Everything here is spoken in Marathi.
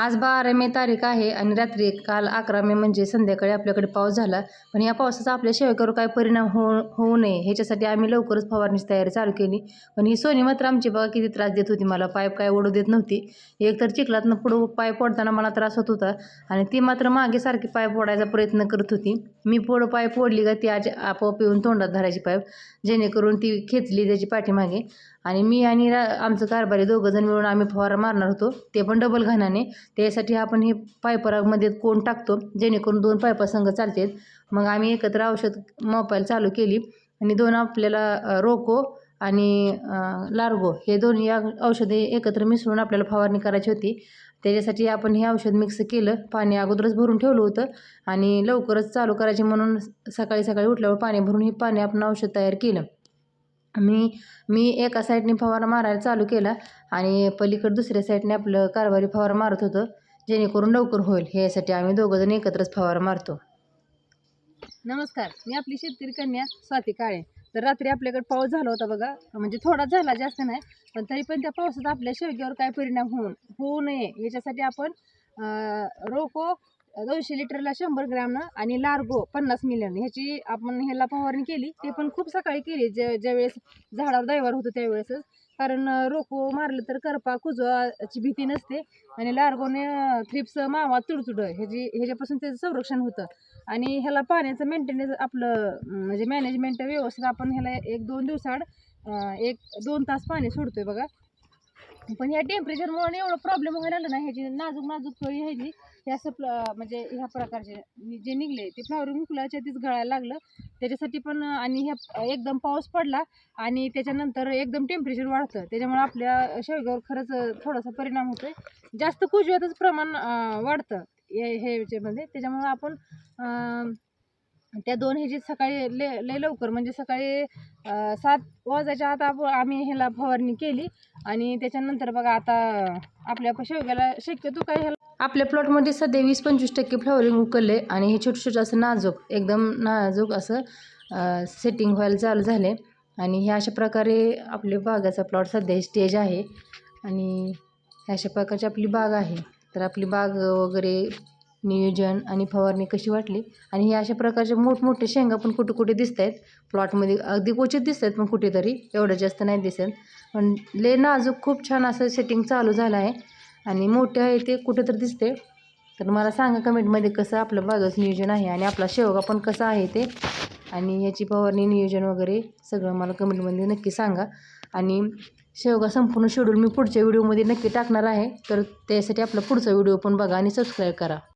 आज बारा मे तारीख आहे आणि रात्री काल अकरा मे म्हणजे संध्याकाळी आपल्याकडे पाऊस झाला. पण या पावसाचा आपल्या शेवकावर काय परिणाम होऊ होऊ नये. ह्याच्यासाठी आम्ही लवकरच फवारणीची तयारी चालू केली. पण ही सोनी मात्र आमची बघा किती त्रास देत होती. मला पाईप काय ओढू देत नव्हती. एक तर चिखलातनं पुढं पाईप ओढताना मला त्रास होत होता आणि ती मात्र मागे सारखी पाईप ओढायचा प्रयत्न करत होती. मी पुढं पाईप फोडली का ती आज आपोआप येऊन तोंडात धरायची पाईप जेणेकरून ती खेचली त्याची पाठीमागे. आणि मी आणि रा आमचं कारभारी दोघं जण मिळून आम्ही फवारा मारणार होतो. ते पण डबल घाणाने. त्यासाठी आपण हे पायपरामध्ये कोण टाकतो? जेणेकरून दोन पायपा संघ चालतात. मग आम्ही एकत्र औषध मोपायला चालू केली. आणि दोन आपल्याला रोको आणि लार्गो हे दोन्ही या औषधे एकत्र मिसळून आपल्याला फवारणी करायची होती. त्याच्यासाठी आपण हे औषध मिक्स केलं. पाणी अगोदरच भरून ठेवलं होतं आणि लवकरच चालू करायचे म्हणून सकाळी सकाळी उठल्यावर पाणी भरून हे पाणी आपण औषध तयार केलं. मी मी एका साईडने फवारा मारायला चालू केला आणि पलीकडे दुसऱ्या साईडने आपलं कारभारी फवारा मारत होतं. जेणेकरून लवकर होईल. ह्यासाठी आम्ही दोघंजण एकत्रच फवारा मारतो. नमस्कार. मी आपली शेतकरी कन्या स्वाती काळे. तर रात्री आपल्याकडे पाऊस झाला होता बघा. म्हणजे थोडा झाला जास्त नाही. पण तरी पण त्या पावसाचा आपल्या शेवग्यावर काय परिणाम होऊन होऊ नये. याच्यासाठी आपण रोको दोनशे लिटरला शंभर ग्रॅमनं आणि लार्गो पन्नास मिलियन. ह्याची आपण ह्याला फवारणी केली. ते पण खूप सकाळी केली. ज्या ज्यावेळेस झाडावर दैवार होतं त्यावेळेसच. कारण अं, रोको मारलं तर करपा कुजवाची भीती नसते. आणि लार्गोने थ्रिप्स मावा तुडतुड ह्याची ह्याच्यापासून त्याचं संरक्षण होतं. आणि ह्याला पाण्याचं मेंटेनन्स आपलं म्हणजे मॅनेजमेंट व्यवस्थित आपण ह्याला एक दोन दिवसाड एक दोन तास पाणी सोडतोय बघा. पण या टेम्परेचरमुळे एवढं प्रॉब्लेम व्हायला लागला ना ह्याची नाजूक नाजूक कळी ह्याची हे असं प्ल- म्हणजे ह्या प्रकारचे जे निघले ते फ्लावरिंग फुलाच्या तीच गळायला लागलं. त्याच्यासाठी पण आणि ह्या एकदम पाऊस पडला आणि त्याच्यानंतर एकदम टेम्परेचर वाढतं. त्याच्यामुळे आपल्या शेवगावर खरंच थोडासा परिणाम होतोय. जास्त कुजव्यातच प्रमाण वाढतं हे हे ह्याच्यामध्ये. त्याच्यामुळं आपण त्या दोन ह्याची सकाळी ले लय लवकर म्हणजे सकाळी सात वाजायच्या आत आप आम्ही ह्याला फवारणी केली. आणि त्याच्यानंतर बघा आता आपल्या शेवग्याला शक्यतो काय ह्याला आपल्या प्लॉटमध्ये सध्या वीस पंचवीस टक्के फ्लॉवरिंग उकलले आणि हे छोटं छोटं असं नाजूक एकदम नाजूक असं सेटिंग व्हायला चालू झाले आणि हे अशा प्रकारे आपले बागाचा प्लॉट सध्या स्टेज आहे. आणि ह्या अशा प्रकारची आपली बाग आहे. तर आपली बाग वगैरे नियोजन आणि फवारणी कशी वाटली? आणि हे अशा प्रकारचे मोठमोठे शेंगा पण कुठे कुठे दिसत आहेत प्लॉटमध्ये अगदी क्वचित दिसत आहेत पण कुठेतरी एवढं जास्त नाही दिसत. पण ले नाजूक खूप छान असं सेटिंग चालू झालं आहे. आणि मोठे आहे ते कुठेतरी दिसते तर मला सांगा कमेंटमध्ये कसं आपलं बागाचं नियोजन आहे आणि आपला शेवगा पण कसा आहे ते. आणि याची फवारणी नियोजन वगैरे सगळं मला कमेंटमध्ये नक्की सांगा. आणि शेवगा संपूर्ण शेड्यूल मी पुढच्या व्हिडिओमध्ये नक्की टाकणार आहे. तर त्यासाठी आपला पुढचा व्हिडिओ पण बघा आणि सबस्क्राईब करा.